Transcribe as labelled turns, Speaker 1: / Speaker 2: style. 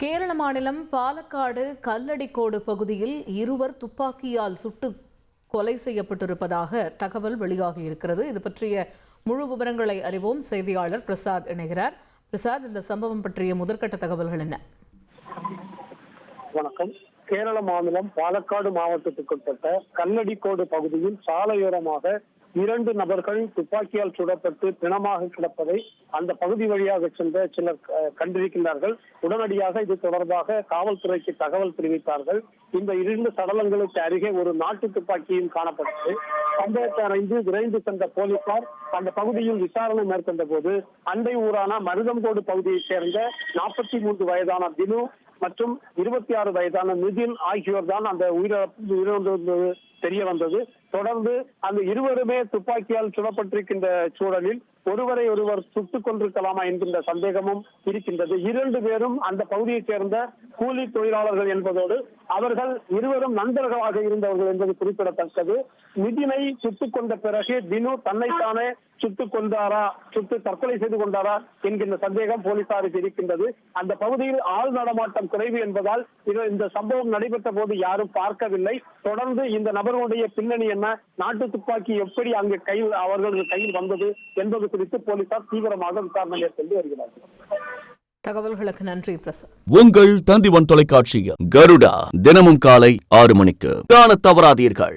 Speaker 1: கேரள மாநிலம் பாலக்காடு கல்லடிக்கோடு பகுதியில் இருவர் துப்பாக்கியால் சுட்டு கொலை செய்யப்பட்டிருப்பதாக தகவல் வெளியாகி இருக்கிறது. இது பற்றிய முழு விவரங்களை அறிவோம். செய்தியாளர் பிரசாத் இணைகிறார். பிரசாத் இந்த சம்பவம் பற்றிய முதற்கட்ட தகவல்கள் என்ன?
Speaker 2: வணக்கம். கேரள மாநிலம் பாலக்காடு மாவட்டத்துக்குட்பட்ட கல்லடிக்கோடு பகுதியில் சாலையோரமாக இரண்டு நபர்கள் துப்பாக்கியால் சுடப்பட்டு பிணமாக கிடப்பதை அந்த பகுதி வழியாக சென்ற சிலர் கண்டிருக்கின்றார்கள். உடனடியாக இது தொடர்பாக காவல்துறைக்கு தகவல் தெரிவித்தார்கள். இந்த இரண்டு சடலங்களுக்கு அருகே ஒரு நாட்டு துப்பாக்கியும் காணப்பட்டது. சம்பவத்தை அறிந்து விரைந்து சென்ற போலீசார் அந்த பகுதியில் விசாரணை மேற்கொண்ட போது அண்டை ஊரான மருதங்கோடு பகுதியைச் சேர்ந்த நாற்பத்தி மூன்று வயதான தினு மற்றும் இருபத்தி ஆறு வயதான நிதின் ஆகியோர் தான் அந்த உயிரிழப்பு உயிரிழந்தது. தெரிய வந்தது. தொடர்ந்து அந்த இருவருமே துப்பாக்கியால் சுடப்பட்டிருக்கின்ற சூழலில் ஒருவரை ஒருவர் சுட்டுக் கொண்டிருக்கலாமா என்கின்ற சந்தேகமும் இருக்கின்றது. இரண்டு பேரும் அந்த பகுதியைச் சேர்ந்த கூலி தொழிலாளர்கள் என்பதோடு அவர்கள் இருவரும் நண்பர்களாக இருந்தவர்கள் என்பது குறிப்பிடத்தக்கது. நிதினை சுட்டுக் கொண்ட பிறகு தினு தன்னைத்தானே சுட்டுக் கொண்டாரா சுட்டு தற்கொலை செய்து கொண்டாரா என்கின்ற சந்தேகம் போலீசாருக்கு இருக்கின்றது. அந்த பகுதியில் ஆள் நடமாட்டம் குறைவு என்பதால் இந்த சம்பவம் நடைபெற்ற போது யாரும் பார்க்கவில்லை. தொடர்ந்து இந்த நபர் நபர்களுடைய பின்னணி என்ன? நாட்டு துப்பாக்கி எப்படி அங்கு கையில் அவர்களது கையில் வந்தது என்பது குறித்து போலீசார் தீவிரமாக விசாரணை மேற்கொண்டு வருகிறார்கள்.
Speaker 1: தகவல்களுக்கு நன்றி பிரசாத்
Speaker 3: உங்கள் தந்திவன் தொலைக்காட்சியில் கருடா தினமும் காலை ஆறு மணிக்கு. காணத் தவறாதீர்கள்.